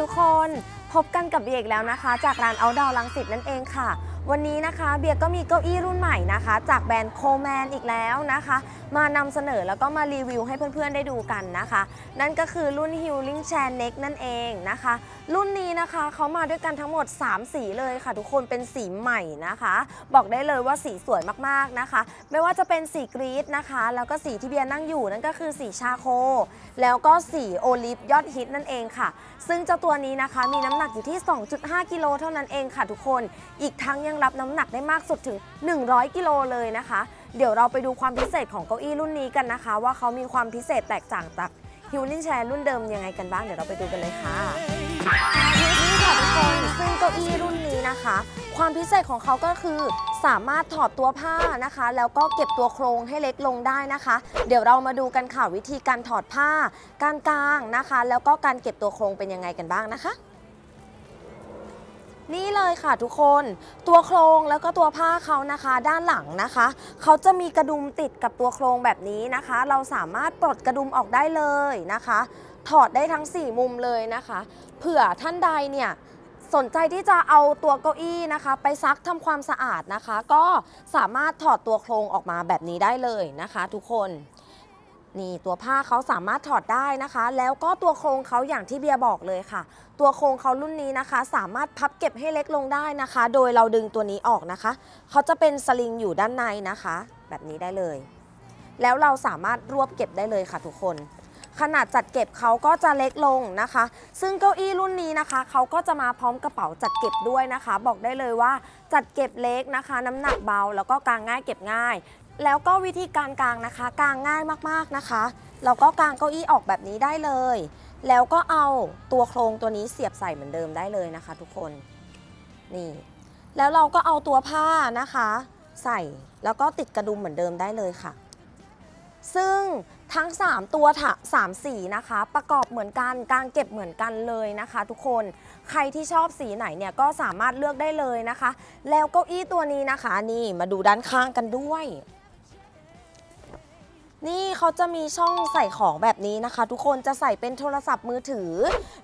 ทุกคน พบกันกับเบียอีกแล้วนะคะ จากร้านเอาดาวลังสิตนั่นเองค่ะวันนี้นะคะเบียร์ก็มีเก้าอี้รุ่นใหม่นะคะ จากแบรนด์โคแมนอีกแล้วนะคะ มานำเสนอแล้วก็มารีวิวให้เพื่อนๆได้ดูกันนะคะ นั่นก็คือรุ่น Healing Chair Neck นั่นเองนะคะ รุ่นนี้นะคะเขามาด้วยกันทั้งหมด 3 สีเลยค่ะ ทุกคนเป็นสีใหม่นะคะ บอกได้เลยว่าสีสวยมากๆนะคะ ไม่ว่าจะเป็นสีกรีดนะคะ แล้วก็สีที่เบียร์นั่งอยู่นั่นก็คือสีชาโค แล้วก็สีโอลิฟยอดฮิตนั่นเองค่ะ ซึ่งเจ้าตัวนี้นะคะมีน้ำหนักอยู่ที่ 2.5 กิโลเท่านั้นเองค่ะทุกคนอีกทั้งยังรับน้ำหนักได้มากสุดถึง 100 กิโลเลยนะคะ เดี๋ยวเราไปดูความพิเศษของเก้าอี้รุ่นนี้กันนะคะ ว่าเขามีความพิเศษแตกต่างจากฮิวลินแชร์รุ่นเดิมยังไงกันบ้างเดี๋ยวเราไปดูกันเลยค่ะนี่ค่ะทุกคนซึ่งเก้าอี้รุ่นนี้นะคะ ความพิเศษของเขาก็คือสามารถถอดตัวผ้านะคะ แล้วก็เก็บตัวโครงให้เล็กลงได้นะคะ เดี๋ยวเรามาดูกันค่ะวิธีการถอดผ้า การกางนะคะ แล้วก็การเก็บตัวโครงเป็นยังไงกันบ้างนะคะ นี่เลยค่ะทุกคนตัวโครงแล้วก็ตัวผ้าเขานะคะ ด้านหลังนะคะ เขาจะมีกระดุมติดกับตัวโครงแบบนี้นะคะ เราสามารถปลดกระดุมออกได้เลยนะคะ ถอดได้ทั้ง 4 มุมเลยนะคะ เผื่อท่านใดเนี่ยสนใจที่จะเอาตัวเก้าอี้นะคะ ไปซักทำความสะอาดนะคะ ก็สามารถถอดตัวโครงออกมาแบบนี้ได้เลยนะคะ ทุกคน นี่ตัวผ้าเขาสามารถถอดได้นะคะ แล้วก็ตัวโครงเขาอย่างที่เบียบอกเลยค่ะ ตัวโครงเขารุ่นนี้นะคะ สามารถพับเก็บให้เล็กลงได้นะคะ โดยเราดึงตัวนี้ออกนะคะ เขาจะเป็นสลิงอยู่ด้านในนะคะ แบบนี้ได้เลย แล้วเราสามารถรวบเก็บได้เลยค่ะทุกคน ขนาดจัดเก็บเขาก็จะเล็กลงนะคะ ซึ่งเก้าอี้รุ่นนี้นะคะเขาก็จะมาพร้อมกระเป๋าจัดเก็บด้วยนะคะ บอกได้เลยว่าจัดเก็บเล็กนะคะ น้ำหนักเบาแล้วก็กางง่ายเก็บง่าย แล้วก็วิธีการกางนะคะกางง่ายมากๆนะคะเราก็กางเก้าอี้ออกแบบนี้ได้เลย แล้วก็เอาตัวโครงตัวนี้เสียบใส่เหมือนเดิมได้เลยนะคะ ทุกคนนี่แล้วเราก็เอาตัวผ้านะคะ ใส่แล้วก็ติดกระดุมเหมือนเดิมได้เลยค่ะ ซึ่งทั้ง 3 ตัวถะสามสีนะคะ ประกอบเหมือนกันกางเก็บเหมือนกันเลยนะคะ ทุกคนใครที่ชอบสีไหนเนี่ยก็สามารถเลือกได้เลยนะคะ แล้วเก้าอี้ตัวนี้นะคะนี่มาดูด้านข้างกันด้วย นี่เขาจะมีช่องใส่ของแบบนี้นะคะ ทุกคนจะใส่เป็นโทรศัพท์มือถือ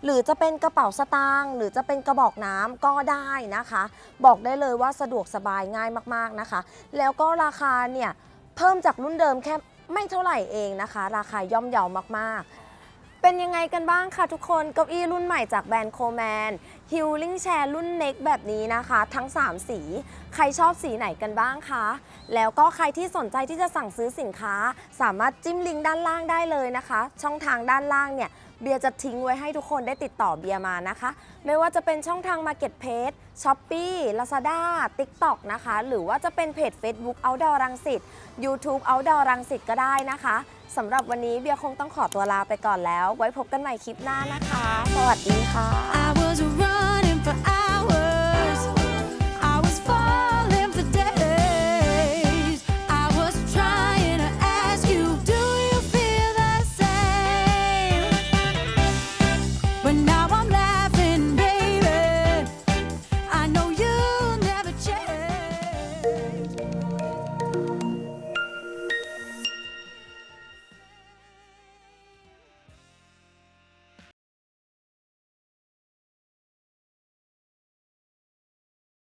หรือจะเป็นกระเป๋าสตางค์หรือจะเป็นกระบอกน้ำก็ได้นะคะ บอกได้เลยว่าสะดวกสบายง่ายมากๆนะคะ แล้วก็ราคาเนี่ยเพิ่มจากรุ่นเดิมแค่ไม่เท่าไหร่เองนะคะ ราคาย่อมเยาวมากๆ เป็นยังไงกันบ้างคะทุกคนเก้าอี้รุ่นใหม่จากแบรนด์โคแมนฮิลลิ่งแชร์รุ่นเน็กแบบนี้นะคะ ทั้ง 3 สี ใครชอบสีไหนกันบ้างคะ แล้วก็ใครที่สนใจที่จะสั่งซื้อสินค้า สามารถจิ้มลิงก์ด้านล่างได้เลยนะคะ ช่องทางด้านล่างเนี่ย เบียร์จะทิ้งไว้ให้ทุกคนได้ติดต่อเบียร์มานะคะ ไม่ว่าจะเป็นช่องทาง Marketplace Shopee Lazada TikTok นะคะ หรือว่าจะเป็นเพจ Facebook Outdoor รังสิต YouTube Outdoor รังสิตก็ได้นะคะสำหรับวันนี้เบียร์คงต้องขอตัวลาไปก่อนแล้ว ไว้พบกันใหม่คลิปหน้านะคะ สวัสดีค่ะ